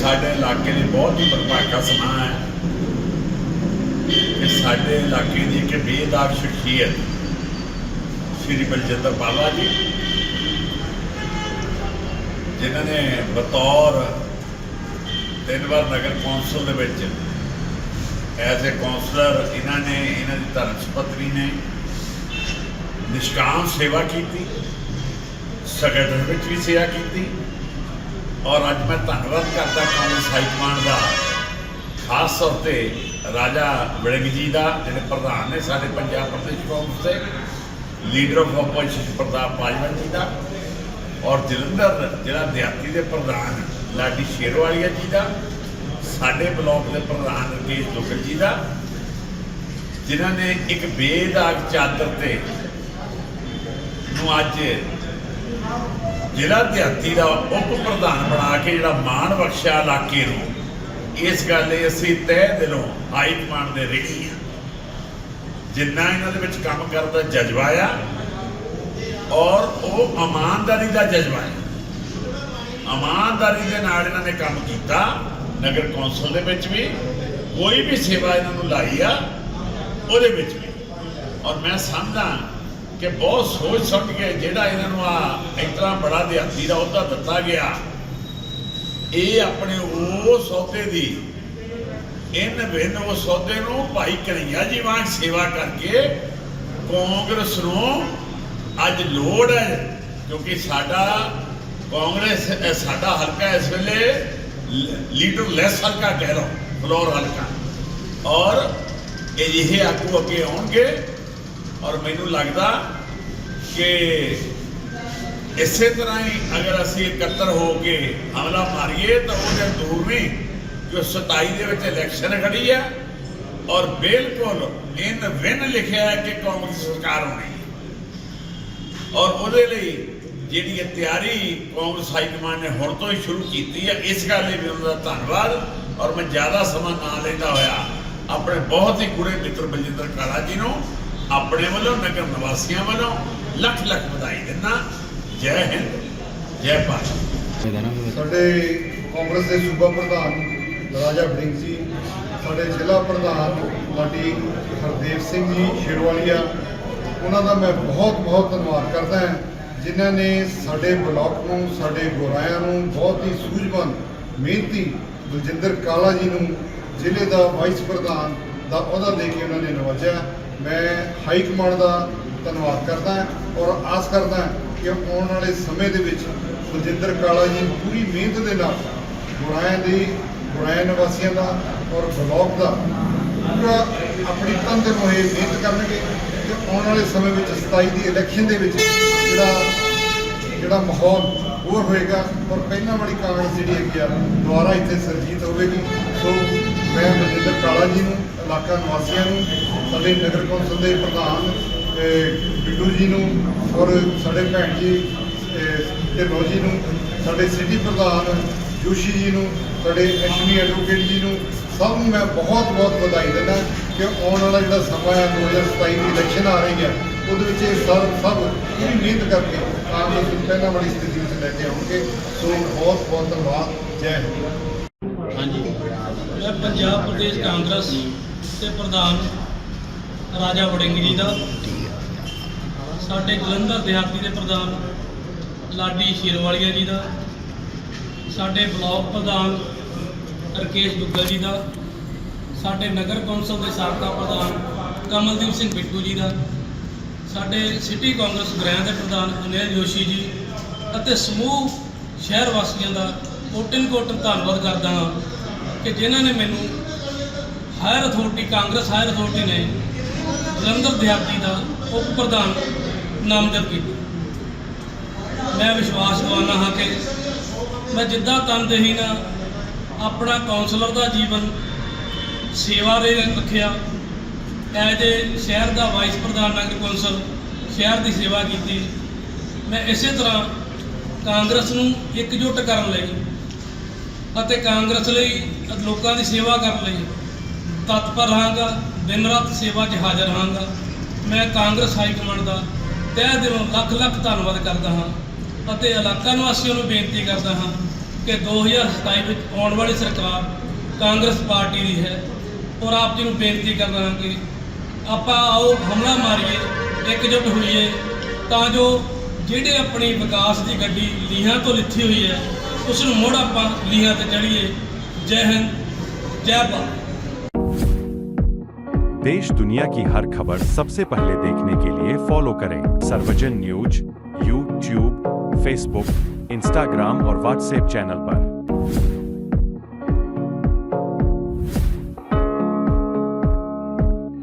ਸਾਡੇ ਇਲਾਕੇ ਦੀ ਬਹੁਤ ਹੀ ਬਰਪਾਕਾ ਸਮਾਂ ਹੈ। ਕਿ ਸਾਡੇ ਇਲਾਕੇ ਦੀ ਇੱਕ ਬੇਦਾਗ ਸ਼ਖਸੀਅਤ ਸ਼੍ਰੀ ਬਲਜਿੰਦਰ ਬਾਲਾ ਜੀ, ਜਿਨ੍ਹਾਂ ਨੇ ਬਤੌਰ ਤਿੰਨ ਵਾਰ ਨਗਰ ਕੌਂਸਲ ਦੇ ਵਿੱਚ ਐਜ਼ ਅ ਕਾਉਂਸਲਰ ਇਹਨਾਂ ਨੇ, ਇਹਨਾਂ ਦੀ ਧਰਮ ਸੁਪਤਰੀ ਨੇ ਨਿਸ਼ਕਾਮ ਸੇਵਾ ਕੀਤੀ, ਸੰਗਠਨ ਵਿੱਚ ਵੀ ਸੇਵਾ ਕੀਤੀ। ਔਰ ਅੱਜ ਮੈਂ ਧੰਨਵਾਦ ਕਰਦਾ ਕਾਂਗਰਸ ਹਾਈ ਕਮਾਂਡ ਦਾ, ਖਾਸ ਤੌਰ ਤੇ ਰਾਜਾ ਵਿੜੰਗ ਜੀ ਦਾ, ਜਿਹੜੇ ਪ੍ਰਧਾਨ ਨੇ ਸਾਡੇ ਪੰਜਾਬ ਪ੍ਰਦੇਸ਼ ਕਾਂਗਰਸ ਦੇ leader of opposition Partap Bajwa ji ਦਾ, ਔਰ ਜਲੰਧਰ ਜਿਹੜਾ ਦਿਹਾਤੀ ਦੇ ਪ੍ਰਧਾਨ ਲਾਡੀ ਸ਼ੇਰਵਾਲੀਆ ਜੀ ਦਾ, ਸਾਡੇ ਬਲਾਕ ਦੇ ਪ੍ਰਧਾਨ ਰਕੇਸ਼ ਦੁੱਗਲ ਜੀ ਦਾ, ਜਿਨ੍ਹਾਂ ਨੇ ਇੱਕ ਬੇਦਾਗ ਚਾਦਰ ਤੇ ਨੂੰ ਅੱਜ ਜ਼ਿਲ੍ਹਾ ਦਿਹਾਤੀ ਦਾ ਉਪ ਪ੍ਰਧਾਨ ਬਣਾ ਕੇ ਜਿਹੜਾ ਮਾਣ ਬਖਸ਼ਿਆ ਇਲਾਕੇ ਨੂੰ, ਇਸ ਗੱਲ ਲਈ ਅਸੀਂ ਤਹਿ ਦਿਲੋਂ ਹਾਈ ਕਮਾਂਡ ਦੇ ਰਿਣੀ ਆ ਜਿੰਨਾ ਇਹਨਾਂ ਦੇ ਵਿੱਚ ਕੰਮ ਕਰਨ ਦਾ ਜਜ਼ਬਾ ਆ, ਔਰ ਉਹ ਇਮਾਨਦਾਰੀ ਦਾ ਜਜ਼ਬਾ ਹੈ ਇਮਾਨਦਾਰੀ ਦੇ ਨਾਲ ਇਹਨਾਂ ਨੇ ਕੰਮ ਕੀਤਾ, ਨਗਰ ਕੌਂਸਲ ਦੇ ਵਿੱਚ ਵੀ, ਕੋਈ ਵੀ ਸੇਵਾ ਇਹਨਾਂ ਨੂੰ ਲਾਈ ਆ, ਉਹਦੇ ਵਿੱਚ ਵੀ। ਔਰ ਮੈਂ ਸਮਝਦਾ ਕਿ ਬਹੁਤ ਸੋਚ ਸਮਝ ਕੇ ਜਿਹੜਾ ਇਹਨਾਂ ਨੂੰ ਆ ਇਸ ਬੜਾ ਦਿਹਾਤੀ ਦਾ ਅਹੁਦਾ ਦਿੱਤਾ ਗਿਆ, ਇਹ ਆਪਣੇ ਉਹ ਸੌਦੇ ਦੀ ਇਨ ਵਿਨ ਉਹ ਸੌਦੇ ਨੂੰ ਭਾਈ ਕਨਈਆ ਜੀ ਵਾਂਗ ਸੇਵਾ ਕਰਕੇ ਕਾਂਗਰਸ ਨੂੰ ਅੱਜ ਲੋੜ ਹੈ, ਕਿਉਂਕਿ ਸਾਡਾ ਕਾਂਗਰਸ ਸਾਡਾ ਹਲਕਾ ਇਸ ਵੇਲੇ ਲੀਡਰ ਲੈਸ ਹਲਕਾ ਕਹਿ ਲਓ, ਫਲੋਰ ਹਲਕਾ। ਔਰ ਇਹ ਇਹ ਆਗੂ ਅੱਗੇ ਆਉਣਗੇ ਔਰ ਮੈਨੂੰ ਲੱਗਦਾ ਕਿ ਇਸੇ ਤਰ੍ਹਾਂ ਹੀ ਅਗਰ ਅਸੀਂ ਇਕੱਤਰ ਹੋ ਕੇ ਹਮਲਾ ਮਾਰੀਏ ਤਾਂ ਉਹਦੇ ਦੂਰ ਨਹੀਂ ਜੋ 27 ਦੇ ਵਿੱਚ ਇਲੈਕਸ਼ਨ ਖੜੀ ਹੈ ਔਰ ਬਿਲਕੁਲ ਇਨ ਵਿਨ ਲਿਖਿਆ ਹੈ ਕਿ ਕਾਂਗਰਸ ਸਰਕਾਰ ਹੋਣੀ ਹੈ। ਔਰ ਉਹਦੇ ਲਈ ਜਿਹੜੀ ਇਹ ਤਿਆਰੀ ਕਾਂਗਰਸ ਹਾਈ ਕਮਾਂਡ ਨੇ ਹੁਣ ਤੋਂ ਹੀ ਸ਼ੁਰੂ ਕੀਤੀ ਹੈ, ਇਸ ਗੱਲ ਲਈ ਵੀ ਉਹਨਾਂ ਦਾ ਧੰਨਵਾਦ। ਔਰ ਮੈਂ ਜ਼ਿਆਦਾ ਸਮਾਂ ਨਾ ਲੈਂਦਾ ਹੋਇਆ ਆਪਣੇ ਬਹੁਤ ਹੀ ਗੁਰੇ ਮਿੱਤਰ ਬਲਜਿੰਦਰ ਕਾਲਾ ਜੀ ਨੂੰ ਆਪਣੇ ਵੱਲੋਂ, ਨਗਰ ਨਿਵਾਸੀਆਂ ਵੱਲੋਂ ਲੱਖ ਲੱਖ ਵਧਾਈ ਦਿੰਦਾ। ਜੈ ਹਿੰਦ, ਜੈ ਭਾਰਤ। ਸਾਡੇ ਕਾਂਗਰਸ ਦੇ ਸੂਬਾ ਪ੍ਰਧਾਨ ਰਾਜਾ ਵੜਿੰਗ ਜੀ, ਸਾਡੇ ਜ਼ਿਲ੍ਹਾ ਪ੍ਰਧਾਨ ਲਾਡੀ ਹਰਦੇਵ ਸਿੰਘ ਜੀ ਸ਼ੇਰਵਾਲੀਆ, ਉਹਨਾਂ ਦਾ ਮੈਂ ਬਹੁਤ ਬਹੁਤ ਧੰਨਵਾਦ ਕਰਦਾ ਹਾਂ, ਜਿਨ੍ਹਾਂ ਨੇ ਸਾਡੇ ਬਲਾਕ ਨੂੰ, ਸਾਡੇ ਗੋਰਾਇਆਂ ਨੂੰ ਬਹੁਤ ਹੀ ਸੂਝਵਾਨ, ਮਿਹਨਤੀ ਬਲਜਿੰਦਰ ਕਾਲਾ ਜੀ ਨੂੰ ਜ਼ਿਲ੍ਹੇ ਦਾ ਵਾਈਸ ਪ੍ਰਧਾਨ ਦਾ ਅਹੁਦਾ ਦੇ ਕੇ ਉਹਨਾਂ ਨੇ ਨਵਾਜਿਆ। ਮੈਂ ਹਾਈ ਕਮਾਂਡ ਦਾ ਧੰਨਵਾਦ ਕਰਦਾ ਔਰ ਆਸ ਕਰਦਾ ਕਿ ਆਉਣ ਵਾਲੇ ਸਮੇਂ ਦੇ ਵਿੱਚ ਬਲਜਿੰਦਰ ਕਾਲਾ ਜੀ ਪੂਰੀ ਮਿਹਨਤ ਦੇ ਨਾਲ ਗੁਰਾਇਆਂ ਦੀ, ਗੁਰਾਇਆਂ ਨਿਵਾਸੀਆਂ ਦਾ ਔਰ ਬਲਾਕ ਦਾ ਪੂਰਾ ਆਪਣੀ ਤਨ ਦੇ ਮੋਹੇ ਮਿਹਨਤ ਕਰਨਗੇ ਤੇ ਆਉਣ ਵਾਲੇ ਸਮੇਂ ਵਿੱਚ 27 ਦੀ ਇਲੈਕਸ਼ਨ ਦੇ ਵਿੱਚ ਜਿਹੜਾ ਜਿਹੜਾ ਮਾਹੌਲ ਹੋਰ ਹੋਏਗਾ ਔਰ ਪਹਿਲਾਂ ਵਾਲੀ ਕਾਂਗਰਸ ਜਿਹੜੀ ਹੈਗੀ ਆ ਦੁਬਾਰਾ ਇੱਥੇ ਸਰਜੀਤ ਹੋਵੇਗੀ। ਸੋ ਮੈਂ ਬਲਜਿੰਦਰ ਕਾਲਾ ਜੀ ਨੂੰ ਇਲਾਕਾ ਨਿਵਾਸੀਆਂ ਨੂੰ ਸਾਡੇ ਨਗਰ ਕੌਂਸਲ ਦੇ ਪ੍ਰਧਾਨ ਬਿੱਡੂ ਜੀ ਨੂੰ ਔਰ ਸਾਡੇ ਭੈਣ ਜੀ ਅਹ, ਢਿੱਲੋਂ ਜੀ ਨੂੰ ਸਾਡੇ ਸਿਟੀ ਪ੍ਰਧਾਨ ਜੋਸ਼ੀ ਜੀ ਨੂੰ ਸਾਡੇ ਐਸ਼ਮੀ ਐਡਵੋਕੇਟ ਜੀ ਨੂੰ ਸਭ ਨੂੰ ਮੈਂ ਬਹੁਤ ਬਹੁਤ ਵਧਾਈ ਦਿੰਦਾ ਕਿ ਆਉਣ ਵਾਲਾ ਜਿਹੜਾ ਸਮਾਂ ਹੈ 2027 ਦੀ ਇਲੈਕਸ਼ਨ ਆ ਰਹੀ ਹੈ ਉਹਦੇ ਵਿੱਚ ਇਹ ਸਭ ਸਭ ਪੂਰੀ ਮਿਹਨਤ ਕਰਕੇ ਕਾਂਗਰਸ ਨੂੰ ਪਹਿਲਾਂ ਵਾਲੀ ਸਥਿਤੀ ਵਿੱਚ ਲੈ ਕੇ ਆਉਣਗੇ। ਸੋ ਬਹੁਤ ਬਹੁਤ ਧੰਨਵਾਦ। ਜੈ ਹਿੰਦ। ਹਾਂਜੀ। ਮੈਂ ਪੰਜਾਬ ਪ੍ਰਦੇਸ਼ ਕਾਂਗਰਸ ਦੇ ਪ੍ਰਧਾਨ ਰਾਜਾ ਵੜਿੰਗ ਜੀ ਦਾ, ਸਾਡੇ ਜਲੰਧਰ ਦਿਹਾਤੀ ਦੇ ਪ੍ਰਧਾਨ ਲਾਡੀ ਸ਼ੇਰਵਾਲੀਆ ਜੀ ਦਾ, ਸਾਡੇ ਬਲਾਕ ਪ੍ਰਧਾਨ ਰਕੇਸ਼ ਦੁੱਗਲ ਜੀ ਦਾ, ਸਾਡੇ ਨਗਰ ਕੌਂਸਲ ਦੇ ਸਾਬਕਾ ਪ੍ਰਧਾਨ ਕਮਲਦੀਪ ਸਿੰਘ ਬਿੱਟੂ ਜੀ ਦਾ ਸਾਡੇ ਸਿਟੀ ਕਾਂਗਰਸ ਗ੍ਰਹਿ ਦੇ ਪ੍ਰਧਾਨ ਅਨਿਲ ਜੋਸ਼ੀ ਜੀ ਅਤੇ ਸਮੂਹ ਸ਼ਹਿਰ ਵਾਸੀਆਂ ਦਾ ਕੋਟਿਨ ਕੋਟਨ ਧੰਨਵਾਦ ਕਰਦਾ ਹਾਂ ਕਿ ਜਿਨ੍ਹਾਂ ਨੇ ਮੈਨੂੰ higher authority, Congress higher authority ਨੇ ਜਲੰਧਰ ਦਿਹਾਤੀ ਦਾ ਉਪ ਪ੍ਰਧਾਨ ਨਾਮਜ਼ਦ ਕੀਤਾ। ਮੈਂ ਵਿਸ਼ਵਾਸ ਦਿਵਾਉਂਦਾ ਹਾਂ ਕਿ ਮੈਂ ਜਿੱਦਾਂ ਤਨਦੇਹੀ ਨਾਲ ਆਪਣਾ ਕਾਉਂਸਲਰ ਦਾ ਜੀਵਨ ਸੇਵਾ ਦੇ ਰੱਖਿਆ ਐਜ ਏ ਸ਼ਹਿਰ ਦਾ ਵਾਈਸ ਪ੍ਰਧਾਨ ਨਗਰ ਕੌਂਸਲ ਸ਼ਹਿਰ ਦੀ ਸੇਵਾ ਕੀਤੀ। ਮੈਂ ਇਸੇ ਤਰ੍ਹਾਂ ਕਾਂਗਰਸ ਨੂੰ ਇਕਜੁੱਟ ਕਰਨ ਲਈ ਅਤੇ ਕਾਂਗਰਸ ਲਈ ਲੋਕਾਂ ਦੀ ਸੇਵਾ ਕਰਨ ਲਈ ਤਤਪਰ ਰਹਾਂਗਾ, ਦਿਨ ਰਾਤ ਸੇਵਾ 'ਚ ਹਾਜ਼ਰ ਰਹਾਂਗਾ। ਮੈਂ ਕਾਂਗਰਸ ਹਾਈ ਕਮਾਂਡ ਦਾ ਤਹਿ ਦਿਲੋਂ ਲੱਖ ਲੱਖ ਧੰਨਵਾਦ ਕਰਦਾ ਹਾਂ ਅਤੇ ਇਲਾਕਾ ਨਿਵਾਸੀਆਂ ਨੂੰ ਬੇਨਤੀ ਕਰਦਾ ਹਾਂ ਕਿ 2027 ਵਿੱਚ ਆਉਣ ਵਾਲੀ ਸਰਕਾਰ ਕਾਂਗਰਸ ਪਾਰਟੀ ਦੀ ਹੈ ਔਰ ਆਪ ਜੀ ਨੂੰ ਬੇਨਤੀ ਕਰਦਾ ਹਾਂ ਕਿ ਆਪਾਂ ਆਓ ਹਮਲਾ ਮਾਰੀਏ ਇਕਜੁੱਟ ਹੋਈਏ ਤਾਂ ਜੋ ਜਿਹੜੇ ਆਪਣੀ ਵਿਕਾਸ ਦੀ ਗੱਡੀ ਲੀਹਾਂ ਤੋਂ ਲਿੱਥੀ ਹੋਈ ਹੈ ਉਸ ਨੂੰ ਮੁੜ ਆਪਾਂ ਲੀਹਾਂ ਤੇ ਚੜ੍ਹੀਏ ਜੈ ਹਿੰਦ ਜੈ ਭਾਰਤ देश दुनिया की हर खबर सबसे पहले देखने के लिए फॉलो करें Sarvajan news YouTube Facebook Instagram और व्हाट्सएप चैनल पर